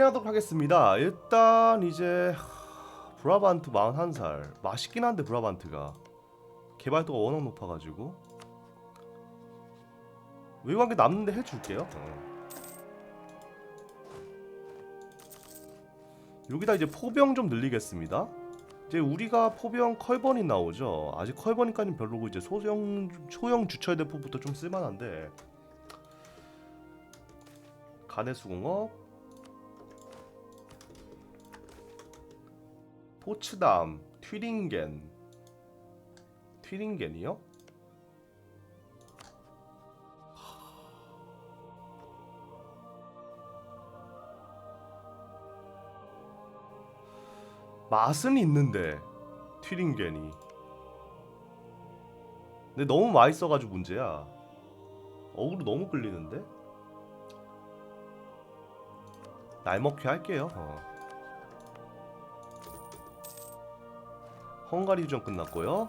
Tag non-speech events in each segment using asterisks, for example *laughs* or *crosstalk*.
진행하도록 하겠습니다. 일단 이제 하, 브라반트 41살 맛있긴 한데 브라반트가 개발도가 워낙 높아가지고 외관계 남는데 해줄게요. 어. 여기다 이제 포병 좀 늘리겠습니다. 이제 우리가 포병 컬버니 나오죠. 아직 컬버니까지는 별로고 이제 소형 소형 주철 대포부터 좀 쓸만한데 간의 수공업 포츠담 튀링겐. 튀링겐이요? 맛은 있는데 튀링겐이. 근데 너무 맛있어가지고 문제야. 어그로 너무 끌리는데? 날 먹게 할게요. 어. 헝가리 휴전 끝났고요.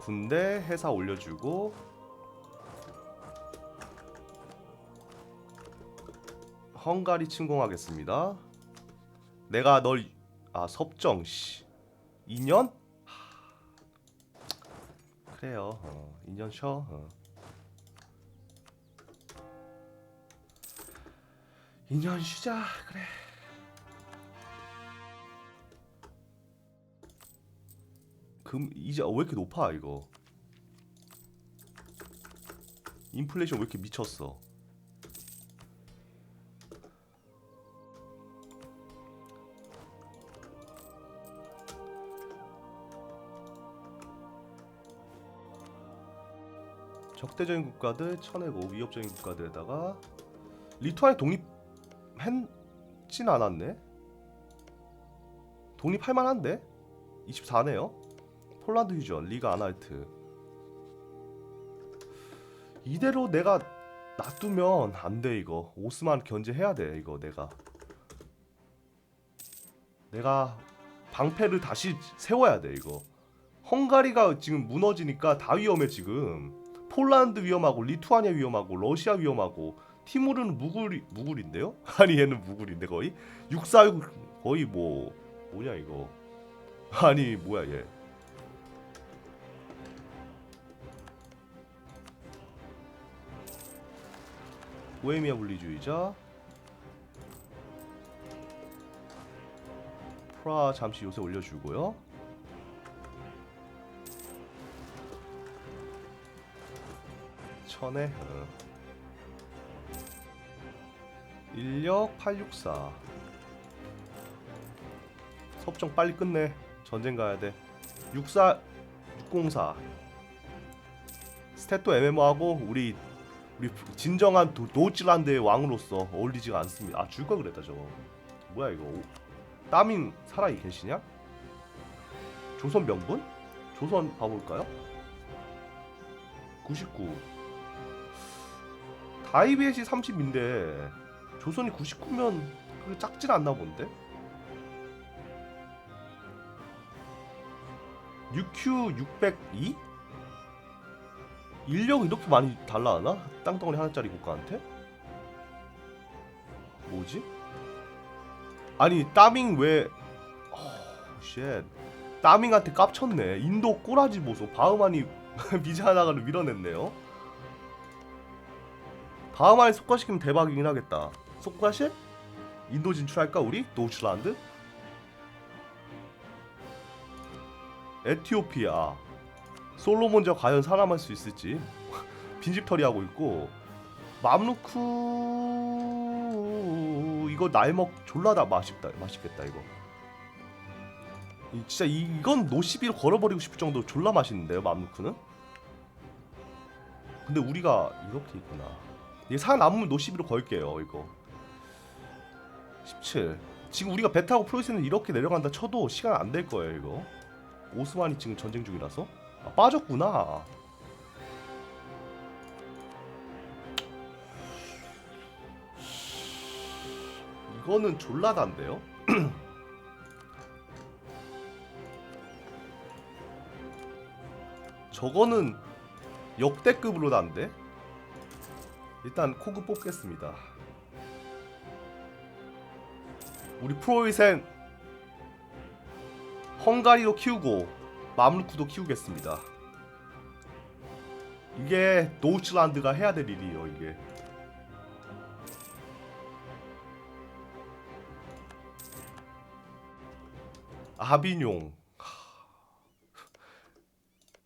군대 회사 올려주고 헝가리 침공하겠습니다. 내가 널 아 섭정 씨. 2년? 그래요. 어, 2년 쉬어. 어. 2년 쉬자. 그래 금 이제 어, 왜 이렇게 높아 이거? 인플레이션 왜 이렇게 미쳤어? 적대적인 국가들 쳐내고 위협적인 국가들에다가 리투아니 독립했진 않았네? 독립할 만한데? 24네요 폴란드 휴전 리가 아날트. 이대로 내가 놔두면 안 돼 이거. 오스만 견제해야 돼 이거 내가. 내가 방패를 다시 세워야 돼 이거. 헝가리가 지금 무너지니까 다 위험해 지금. 폴란드 위험하고 리투아니아 위험하고 러시아 위험하고 티모르는 무굴이 무굴인데요? *laughs* 아니 얘는 무굴인데 거의? 육사육 거의 뭐 뭐냐 이거. 아니 뭐야 얘 보헤미아 분리주의자. 프라 잠시 요새 올려주고요. 천에 어. 인력 864 섭정 빨리 끝내. 전쟁 가야 돼. 64 604 스탯도 MMO하고 우리 우리 진정한 도, 도치란드의 왕으로서 어울리지가 않습니다. 아 줄 걸 그랬다 저거. 뭐야 이거? 오, 따밍 살아 계시냐? 조선 명분? 조선 봐볼까요? 99. 다이비엣이 30인데 조선이 99면 그게 작진 않나 본데? 6Q 602? 인력이 이렇게 많이 달라하나? 땅덩어리 하나짜리 국가한테? 뭐지? 아니 따밍 왜... 어... 쉣 따밍한테 깝쳤네 인도 꼬라지 보소 바흐만이 비자나가를 *laughs* 밀어냈네요 바흐만이 속과시키면 대박이긴 하겠다 속과시? 인도 진출할까 우리? 도우치란드? 에티오피아 솔로몬저 과연 살아남을 수 있을지 *laughs* 빈집털이 하고 있고 맘루크 이거 날먹 졸라다. 맛있다. 맛있겠다 이거. 이- 진짜 이, 이건 노시비로 걸어버리고 싶을 정도로 졸라 맛있는데요 맘루크는? 근데 우리가 이렇게 있구나. 이게 살아남으면 노시비로 걸게요 이거. 17 지금 우리가 배 타고 프로이센을 이렇게 내려간다 쳐도 시간 안 될 거예요 이거. 오스만이 지금 전쟁 중이라서 아, 빠졌구나. 이거는 졸라단데요? *clears throat* 저거는 역대급으로 단데? 일단 코그 뽑겠습니다. 우리 프로이센 헝가리도 키우고 맘루크도 키우겠습니다. 이게 노우츠란드가 해야 될 일이에요. 이게 아비뇽 하.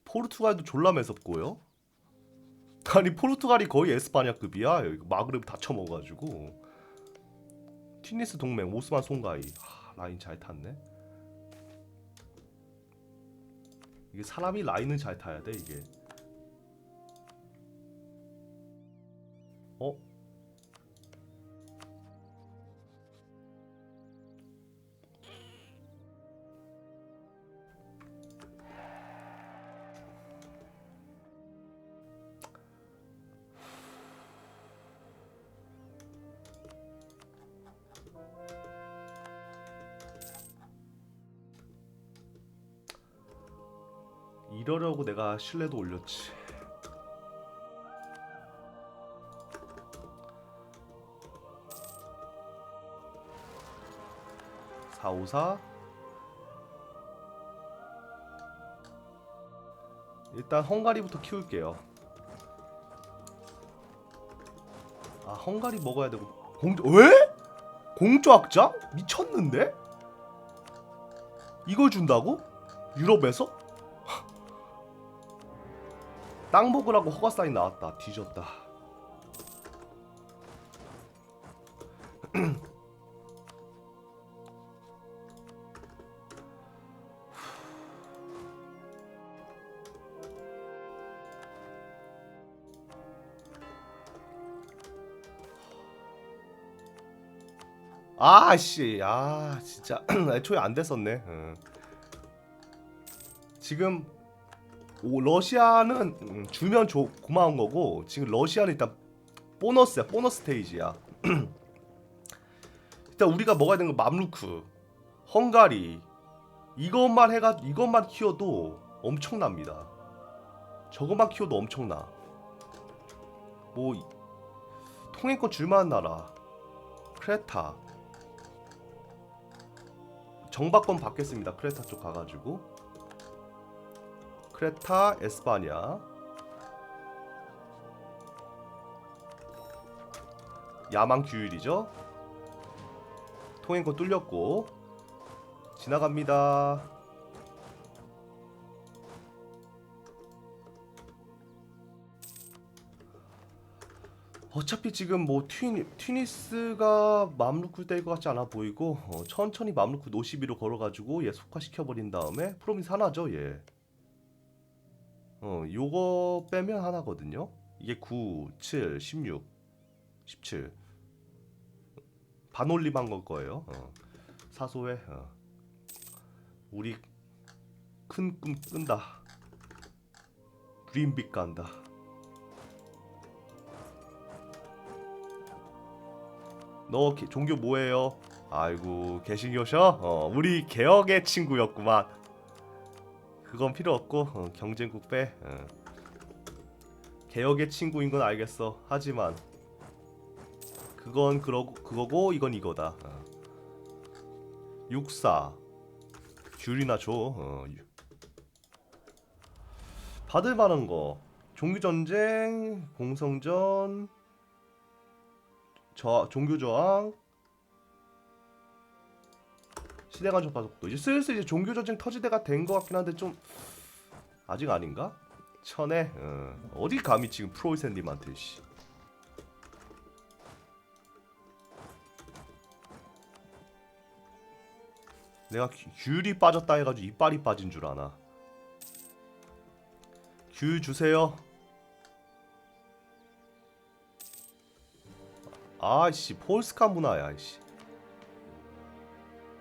포르투갈도 졸라 매섭고요. 아니 포르투갈이 거의 에스파냐급이야. 마그레브 다 쳐먹어가지고 티니스 동맹 오스만 송가이 하, 라인 잘 탔네. 이게 사람이 라인은 잘 타야 돼 이게. 어? 이러려고 내가 신뢰도 올렸지. 사오사 일단 헝가리부터 키울게요. 아 헝가리 먹어야 되고 공조 왜? 공조 학장? 미쳤는데? 이걸 준다고? 유럽에서? 땅 먹으라고 허가 사인 나왔다. 뒤졌다. *clears throat* 아씨, 아 진짜 *clears throat* 애초에 안 됐었네. 응. 지금 오, 러시아는 음, 주면 조, 고마운 거고 지금 러시아는 일단 보너스야 보너스 스테이지야. *clears throat* 일단 우리가 먹어야 되는 건 맘루크 헝가리 이것만 해가 이것만 키워도 엄청납니다. 저것만 키워도 엄청나. 뭐 이- 통행권 줄만한 나라 크레타. 정박권 받겠습니다. 크레타 쪽 가가지고 크레타, 에스파냐. 야망 규율이죠. 통행권 뚫렸고 지나갑니다. 어차피 지금 뭐 튀니, 튀니스가 맘루크 될 것 같지 않아 보이고 어, 천천히 맘루크 노시비로 걸어가지고 얘 속화시켜 버린 다음에 프로미스 하나죠 얘. 어, 요거 빼면 하나거든요. 이게 9, 7, 16, 17. 반올림한 걸 거예요. 어. 사소해. 어. 우리 큰 꿈 끈다. 드림빅 간다. 너 개- 종교 뭐예요? 아이고 개신교셔? 어, 우리 개혁의 친구였구만. 그건 필요 없고 어, 경쟁국 빼. 어. 개혁의 친구인 건 알겠어. 하지만 그건 그러고 그거고 이건 이거다. 어. 육사 귤이나 줘. 어. 유- 받을 만한 거 종교 전쟁, 공성전, 저 종교 저항, 시대가 좀 빠졌고 이제 슬슬 이제 종교 전쟁 터지대가 된 것 같긴 한데 좀 아직 아닌가? 천에 어. 어디 감히 지금 프로이센님한테 씨. 내가 귤- 귤이 빠졌다 해가지고 이빨이 빠진 줄 아나. 귤 주세요. 아씨 폴스카 문화야 씨.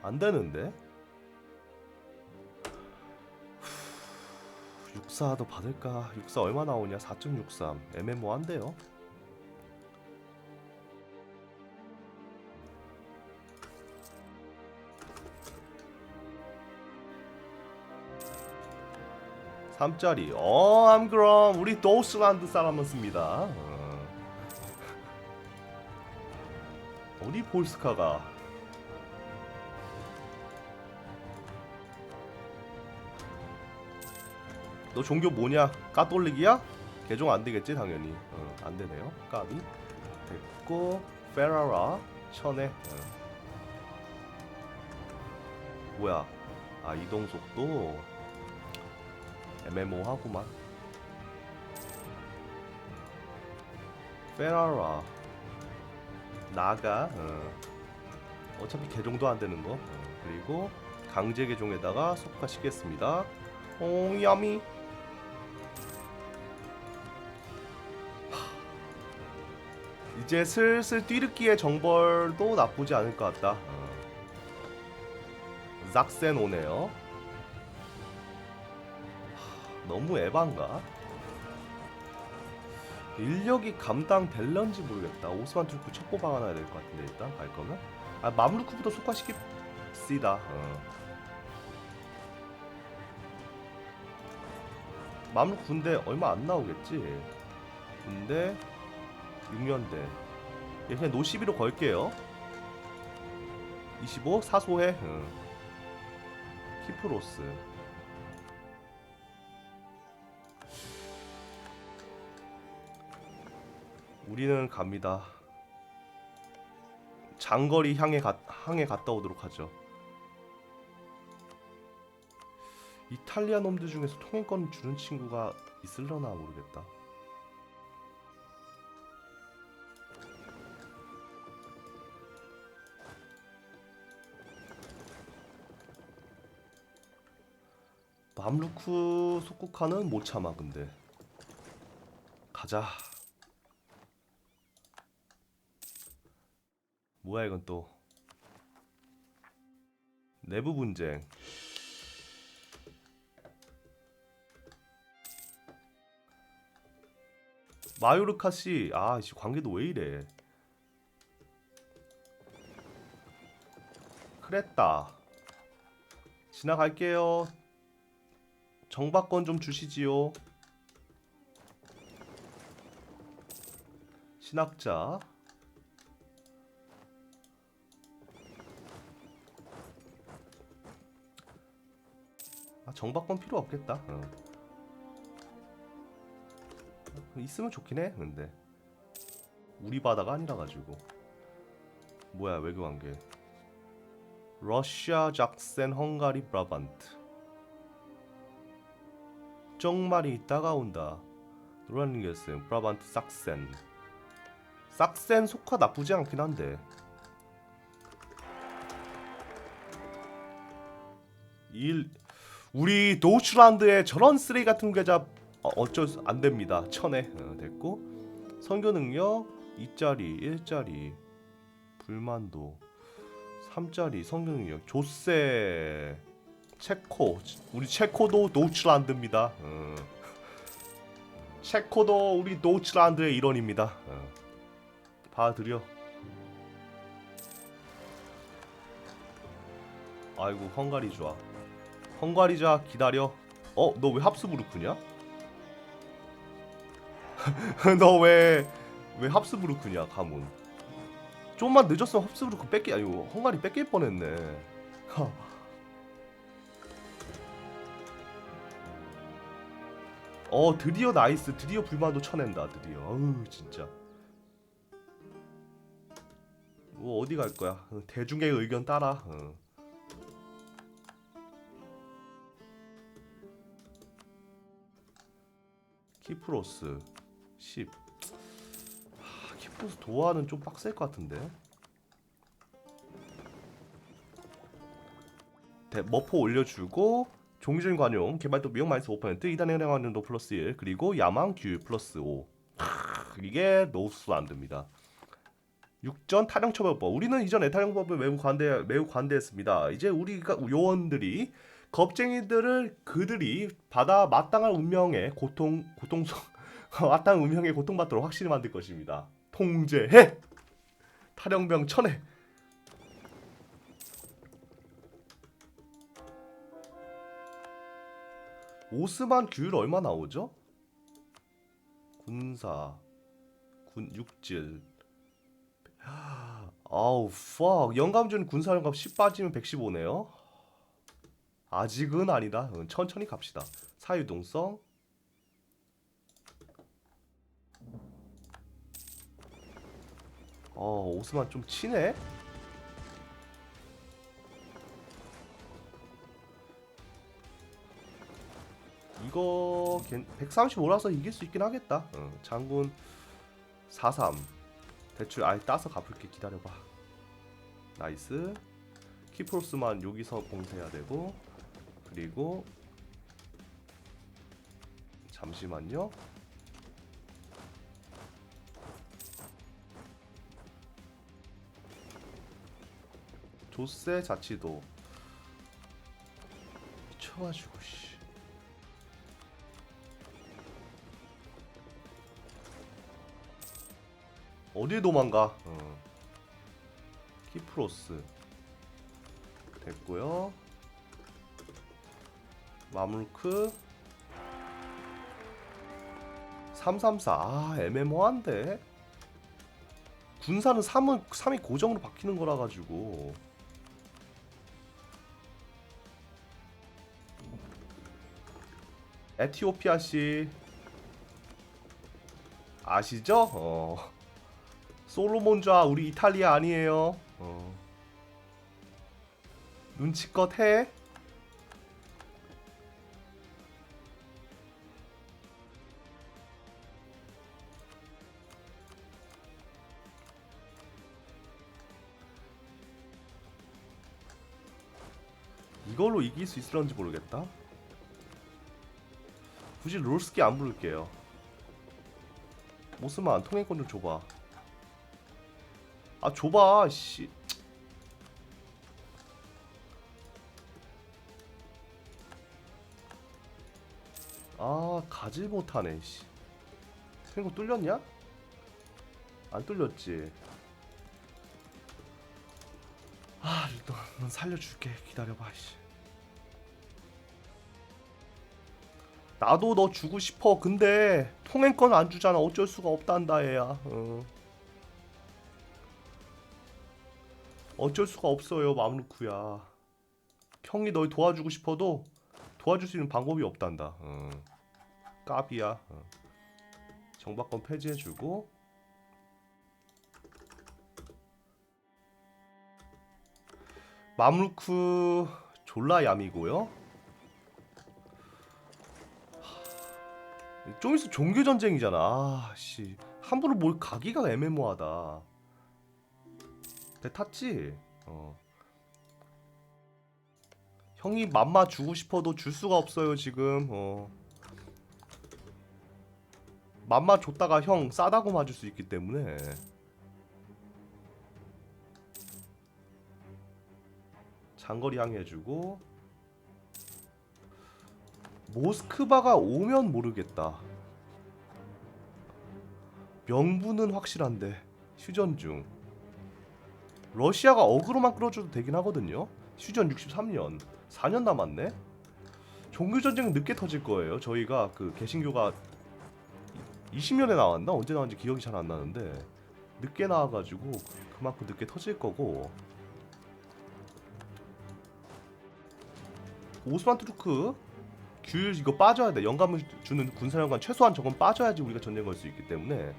안 되는데? 후, 육사도 받을까? 육사 얼마 나오냐? 4.63 애매모한데요. 삼짜리 어, 암 그럼 우리 도스란드 사람은 씁니다. 어. 어디 폴스카가 너 종교 뭐냐? 까톨릭이야? 개종 안 되겠지 당연히. 어, 안 되네요. 까비. 됐고 페라라 천에. 어. 뭐야? 아 이동 속도 애매모하구만. 페라라 나가. 어. 어차피 개종도 안 되는 거. 어, 그리고 강제 개종에다가 속화시켰습니다. 오 야미. 이제 슬슬 뛰르기의 정벌도 나쁘지 않을 것 같다. 어. 작센 오네요. 하, 너무 에반가? 인력이 감당될런지 모르겠다. 오스만 투르크 첩보 박아놔야 될 것 같은데 일단 갈 거면 아 맘루크부터 속화시킵시다. 어. 맘루크 군대 얼마 안 나오겠지. 군대 6년대. 얘 그냥 노시비로 걸게요. 25 사소해. 응. 키프로스. 우리는 갑니다. 장거리 향해 가, 항해 갔다 오도록 하죠. 이탈리아 놈들 중에서 통행권 주는 친구가 있을려나 모르겠다. 맘루크 속국화는 못 참아 근데 가자. 뭐야 이건 또 내부 분쟁. 마요르카 씨, 아, 씨 관계도 왜 이래? 그랬다. 지나갈게요. 정박권 좀 주시지요. 신학자. 아, 정박권 필요 없겠다. 어. 있으면 좋긴 해. 근데 우리 바다가 아니라 가지고 뭐야 외교 관계. 러시아 작센 헝가리 브라반트. 정말이 있다가 온다. 노란링게스 브라반트 삭센. 삭센 속화 나쁘지 않긴 한데. 일 우리 도우츠란드에 저런 쓰레기 같은 계좌 어, 어쩔 수 안 됩니다. 천에 어, 됐고 선교 능력 2짜리 1짜리 불만도 3짜리 선교 능력 조세 체코 우리 체코도 도우츠란드입니다. 어. 체코도 우리 도우츠란드의 일원입니다. 어. 봐드려. 아이고 헝가리 좋아. 헝가리 자 기다려. 어, 너 왜 합스부르크냐? *laughs* 너 왜 왜 합스부르크냐, 가문. 좀만 늦었으면 합스부르크 뺏기 아니고 헝가리 뺏길 뻔했네. 어, 드디어 나이스. 드디어 불만도 쳐낸다. 드디어. 어우, 진짜. 뭐 어디 갈 거야? 어, 대중의 의견 따라. 어. 키프로스 10 하, 키프로스 도화는 좀 빡셀 것 같은데 대, 머포 올려주고 종기적인 관용 개발도 미용 마이너스 5% 2단 해당 관용도 플러스 1 그리고 야망 규 플러스 5 하, 이게 노스 안 됩니다. 육전 탈영 처벌법. 우리는 이전 애탈영법을 매우 관대 매우 관대했습니다. 이제 우리가 요원들이 겁쟁이들을 그들이 받아 마땅한 운명의 고통 고통성 *laughs* 마땅한 운명의 고통받도록 확실히 만들 것입니다. 통제해! 탈영병 천해 오스만 규율 얼마 나오죠? 군사 군 육질 아우 fuck 영감준 군사 영감 10 빠지면 115네요. 아직은 아니다. 응, 천천히 갑시다. 사유동성. 어, 오스만 좀 치네. 이거 135라서 이길 수 있긴 하겠다. 응, 장군 43. 대출 아예 따서 갚을게 기다려봐. 나이스. 키프로스만 여기서 봉쇄해야 되고 그리고 잠시만요. 조세 자치도 미쳐가지고 씨. 어디 도망가? 어. 키프로스 됐고요. 마물크 334. 아, 애매모한데. 군사는 3은 3이 고정으로 바뀌는 거라 가지고. 에티오피아 씨 아시죠? 어. 솔로몬좌 우리 이탈리아 아니에요. 어. 눈치껏 해. 이걸로 이길 수 있을런지 모르겠다. 굳이 롤스키 안 부를게요. 모스만 통행권 좀 줘봐. 아 줘봐 씨. 아 가지 못하네 씨. 생각 뚫렸냐? 안 뚫렸지. 아 일단 넌 살려줄게 기다려봐 씨. 나도 너 주고 싶어 근데 통행권 안 주잖아 어쩔 수가 없단다 얘야. 어. 어쩔 수가 없어요 마음루크야. 형이 널 도와주고 싶어도 도와줄 수 있는 방법이 없단다. 어. 까비야. 어. 정박권 폐지해주고. 마음루크 졸라 얌이고요. 하, 좀 있으면 종교전쟁이잖아. 아씨. 함부로 뭘 가기가 애매모하다 배 탔지? 어. 형이 맘마 주고 싶어도 줄 수가 없어요 지금. 어. 맘마 줬다가 형 싸다고 맞을 수 있기 때문에. 장거리 항해해주고 모스크바가 오면 모르겠다. 명분은 확실한데 휴전 중. 러시아가 어그로만 끌어줘도 되긴 하거든요. 휴전 63년, 4년 남았네. 종교 전쟁은 늦게 터질 거예요. 저희가 그 개신교가 20년에 나왔나 언제 나왔는지 기억이 잘 안 나는데 늦게 나와가지고 그만큼 늦게 터질 거고. 오스만 투르크 귤 이거 빠져야 돼. 영감을 주는 군사령관 최소한 저건 빠져야지 우리가 전쟁 걸 수 있기 때문에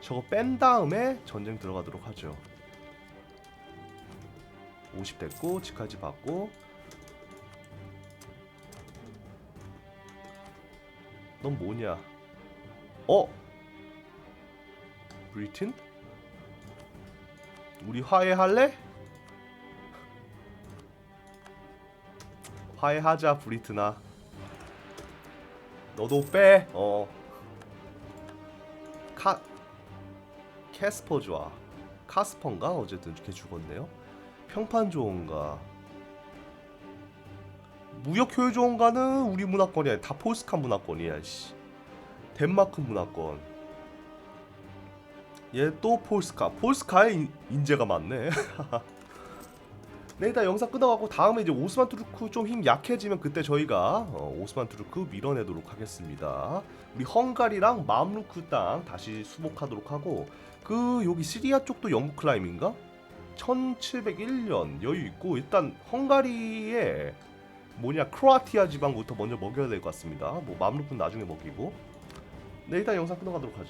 저거 뺀 다음에 전쟁 들어가도록 하죠. 50 됐고 지까지 받고 넌 뭐냐 어? 브리튼? 우리 화해할래? 화해하자 브리트나 너도 빼 어. 카 캐스퍼 좋아 카스퍼인가 어쨌든 걔 죽었네요 평판 좋은가. 무역 효율 좋은가는 우리 문화권이야. 다 폴스카 문화권이야 씨. 덴마크 문화권. 얘 또 폴스카. 폴스카에 인, 인재가 많네. *laughs* 네 일단 영상 끊어가고 다음에 이제 오스만 투르크 좀 힘 약해지면 그때 저희가 어, 오스만 투르크 밀어내도록 하겠습니다. 우리 헝가리랑 맘루크 땅 다시 수복하도록 하고 그 여기 시리아 쪽도 영국 클라임인가? 1701년 여유 있고 일단 헝가리에 뭐냐 크로아티아 지방부터 먼저 먹여야 될 것 같습니다. 뭐 맘루크는 나중에 먹이고. 네 일단 영상 끊어가도록 하죠.